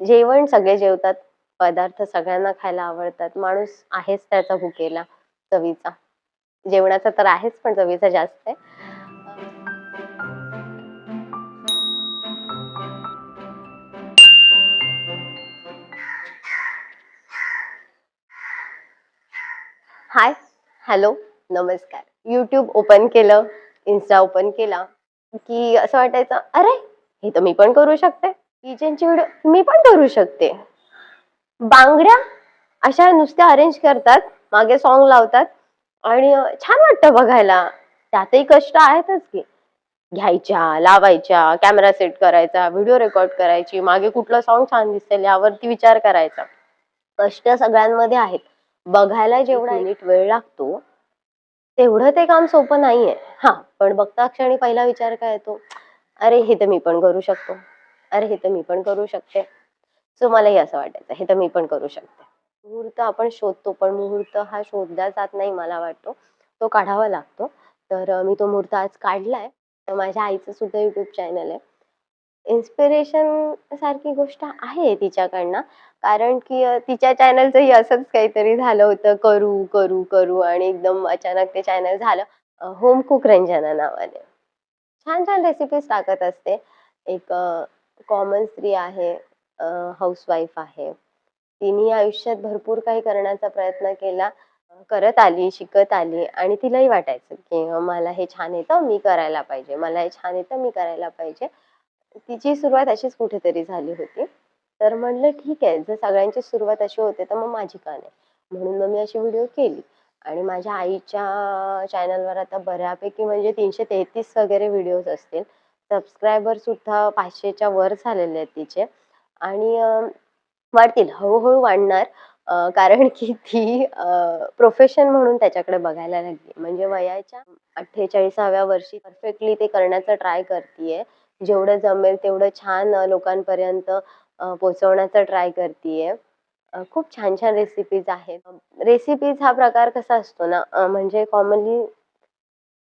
जेवण सगळे जेवतात पदार्थ सगळ्यांना खायला आवडतात. माणूस आहेच त्याचा भुकेला चवीचा. जेवणाचा तर आहेच पण चवीचा जास्त आहे. हाय हॅलो नमस्कार. यूट्यूब ओपन केलं इन्स्टा ओपन केला की असं वाटायचं अरे हे तर मी पण करू शकते. किचनची व्हिडिओ मी पण करू शकते. बांगड्या अशा नुसत्या अरेंज करतात मागे सॉन्ग लावतात आणि छान वाटतं बघायला. त्यातही कष्ट आहेतच की. घ्यायच्या लावायच्या कॅमेरा सेट करायचा व्हिडिओ रेकॉर्ड करायची मागे कुठलं सॉन्ग छान दिसेल यावरती विचार करायचा. कष्ट सगळ्यांमध्ये आहेत. बघायला जेवढा मिनिट वेळ लागतो. तेवढं ते काम सोपं नाहीये. हा पण बघता क्षणी पहिला विचार काय येतो? अरे हे तर मी पण करू शकतो. अरे हे तर मी पण करू शकते. सो मलाही असं वाटायचं हे तर मी पण करू शकते. मुहूर्त आपण शोधतो पण मुहूर्त हा शोधला जात नाही मला वाटतो. तो काढावा लागतो. तर मी तो मुहूर्त आज काढलाय. तर माझ्या आईचं सुद्धा युट्यूब चॅनल आहे. इन्स्पिरेशन सारखी गोष्ट आहे तिच्याकडनं. कारण की तिच्या चॅनलचंही असंच काहीतरी झालं होतं. करू करू करू आणि एकदम अचानक ते चॅनल झालं. होम कुक रंजना नावाने. छान छान रेसिपीज टाकत असते. एक कॉमन स्त्री आहे हाऊसवाईफ आहे. तिने आयुष्यात भरपूर काही करण्याचा प्रयत्न केला करत आली शिकत आली आणि तिलाही वाटायचं की मला हे छान येतं मी करायला पाहिजे मला हे छान येतं मी करायला पाहिजे. तिची सुरुवात अशीच कुठेतरी झाली होती. तर म्हणलं ठीक आहे जर सगळ्यांची सुरुवात अशी होते तर मग माझी का नाही? म्हणून मग मी अशी व्हिडिओ केली आणि माझ्या आईच्या चॅनलवर आता बऱ्यापैकी म्हणजे तीनशे तेहतीस वगैरे व्हिडिओज असतील. सबस्क्रायबर सुद्धा पाचशेच्या वर झालेले आहेत तिचे. आणि वाढतील हळूहळू वाढणार कारण की ती प्रोफेशन म्हणून त्याच्याकडे बघायला लागली. म्हणजे वयाच्या अठ्ठेचाळीसाव्या वर्षी परफेक्टली ते करण्याचा ट्राय करतीये. जेवढं जमेल तेवढं छान लोकांपर्यंत पोहोचवण्याचा ट्राय करतीये. खूप छान छान रेसिपीज आहेत. रेसिपीज हा प्रकार कसा असतो ना म्हणजे कॉमनली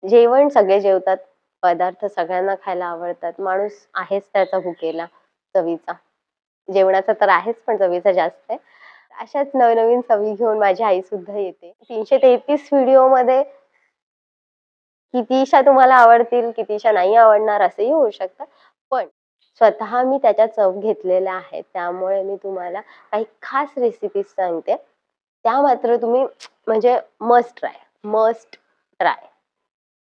जेवण सगळे जेवतात पदार्थ सगळ्यांना खायला आवडतात. माणूस आहेच त्याचा भुकेला चवीचा. जेवणाचा तर आहेच पण चवीचा जास्त आहे. अशाच नवनवीन चवी घेऊन माझी आई सुद्धा येते. तीनशे तेहतीस व्हिडिओमध्ये कितीशा तुम्हाला आवडतील कितीशा नाही आवडणार असंही होऊ शकतं. पण स्वतः मी त्याच्या चव घेतलेल्या आहेत त्यामुळे मी तुम्हाला काही खास रेसिपीज सांगते. त्या मात्र तुम्ही म्हणजे मस्ट ट्राय मस्ट ट्राय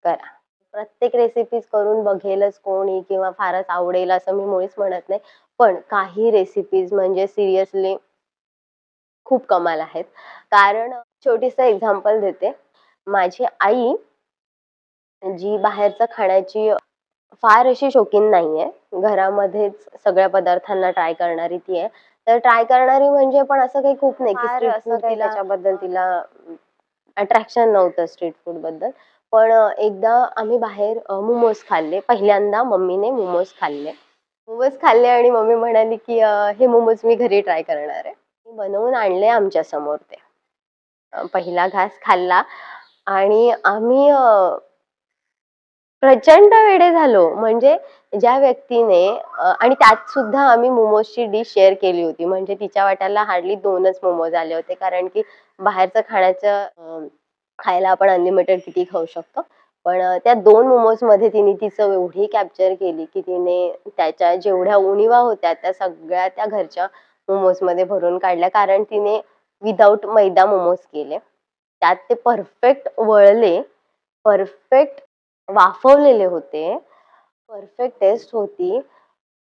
करा. प्रत्येक रेसिपीज करून बघेलच कोणी किंवा फारच आवडेल असं मी मुळीच म्हणत नाही. पण काही रेसिपीज म्हणजे सिरियसली खूप कमाल आहेत. कारण छोटीसं एक्झाम्पल देते. माझी आई जी बाहेरचं खाण्याची फार अशी शौकीन नाहीये. घरामध्येच सगळ्या पदार्थांना ट्राय करणारी ती आहे तर ट्राय करणारी म्हणजे पण असं काही खूप नाही की असं काही त्याच्याबद्दल तिला अट्रॅक्शन नव्हतं स्ट्रीट फूडबद्दल. पण एकदा आम्ही बाहेर मोमोज खाल्ले. पहिल्यांदा मम्मीने मोमोज खाल्ले. मोमोज खाल्ले आणि मम्मी म्हणाली की हे मोमोज मी घरी ट्राय करणार आहे. मी बनवून आणले आमच्यासमोर ते. पहिला घास खाल्ला आणि आम्ही प्रचंड वेडे झालो. म्हणजे ज्या व्यक्तीने आणि त्यात सुद्धा आम्ही मोमोजची डिश शेअर केली होती. म्हणजे तिच्या वाट्याला हार्डली दोनच मोमोज आले होते. कारण की बाहेरचं खाण्याचं खायला आपण अनलिमिटेड किती खाऊ शकतो. पण त्या दोन मोमोजमध्ये तिने तिचं एवढी कॅप्चर केली की तिने त्याच्या जेवढ्या उणीवा होत्या त्या सगळ्या त्या घरच्या मोमोजमध्ये भरून काढल्या. कारण तिने विदाऊट मैदा मोमोज केले. त्यात ते परफेक्ट वळले परफेक्ट वाफवलेले होते परफेक्ट टेस्ट होती.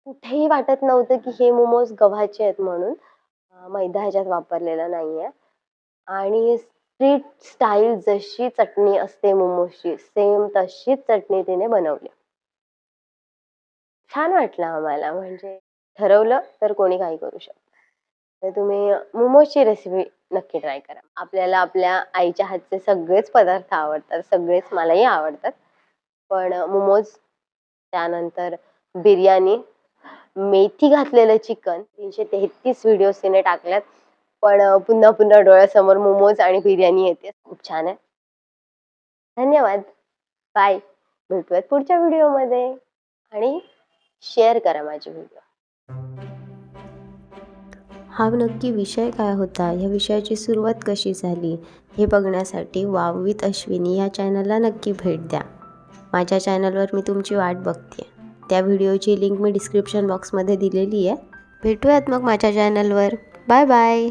कुठेही वाटत नव्हतं की हे मोमोज गव्हाचे आहेत म्हणून मैदा ह्याच्यात वापरलेला नाहीये. आणि स्ट्रीट स्टाईल जशी चटणी असते मोमोजची सेम तशीच चटणी तिने बनवली. छान वाटलं आम्हाला म्हणजे ठरवलं तर कोणी काही करू शकतं. तर तुम्ही मोमोची रेसिपी नक्की ट्राय करा. आपल्याला आपल्या आईच्या हातचे सगळेच पदार्थ आवडतात सगळेच मलाही आवडतात. पण मोमोज त्यानंतर बिर्याणी मेथी घातलेलं चिकन तीनशे तेहतीस व्हिडिओ तिने टाकल्यात. पण पुन्हा पुन्हा डोळ्यासमोर मोमोज आणि बिर्याणी येते. खूप छान आहे. धन्यवाद. बाय. भेटूयात पुढच्या व्हिडिओमध्ये. आणि शेअर करा माझी व्हिडिओ. हा नक्की विषय काय होता? या विषयाची सुरुवात कशी झाली? हे बघण्यासाठी वाव विथ अश्विनी या चॅनलला नक्की भेट द्या. माझ्या चॅनलवर मी तुमची वाट बघते. त्या व्हिडिओची लिंक मी डिस्क्रिप्शन बॉक्समध्ये दिलेली आहे. भेटूयात मग माझ्या चॅनलवर. Bye bye.